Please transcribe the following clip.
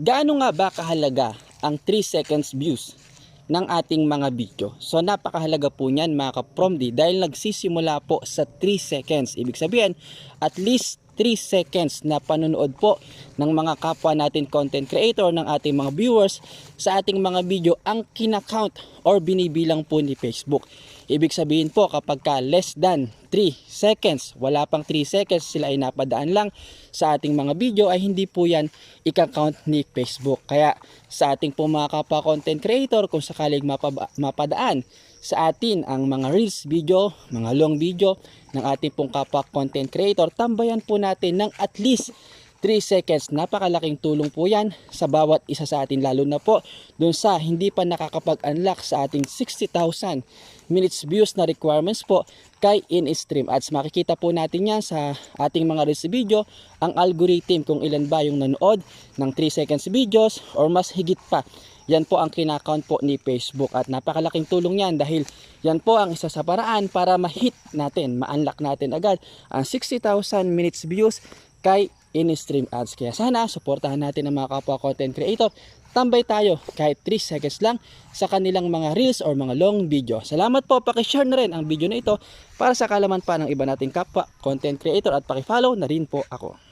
Gaano nga ba kahalaga ang 3 seconds views ng ating mga video? So napakahalaga po niyan mga kapromdi dahil nagsisimula po sa 3 seconds. Ibig sabihin at least 3 seconds na panonood po ng mga kapwa natin content creator ng ating mga viewers sa ating mga video ang kinakount or binibilang po ni Facebook. Ibig sabihin po kapag ka less than 3 seconds, wala pang 3 seconds, sila ay napadaan lang sa ating mga video ay hindi po yan ika-count ni Facebook. Kaya sa ating po mga kapwa content creator, kung sakaling mapadaan sa atin ang mga reels video, mga long video ng ating pong kapwa content creator, tambayan po natin ng at least 3 seconds. Napakalaking tulong po yan sa bawat isa sa atin lalo na po dun sa hindi pa nakakapag-unlock sa ating 60,000 minutes views na requirements po kay in-stream ads. Makikita po natin yan sa ating mga reels video ang algorithm kung ilan ba yung nanood ng 3 seconds videos or mas higit pa. Yan po ang kinakount po ni Facebook at napakalaking tulong yan dahil yan po ang isa sa paraan para ma-hit natin, ma-unlock natin agad ang 60,000 minutes views kay in-stream ads. Kaya sana suportahan natin ang mga kapwa content creator. Tambay tayo kahit 3 seconds lang sa kanilang mga reels or mga long video. Salamat po, pakishare na rin ang video na ito para sa kalaman pa ng iba nating kapwa content creator at pakifollow na rin po ako.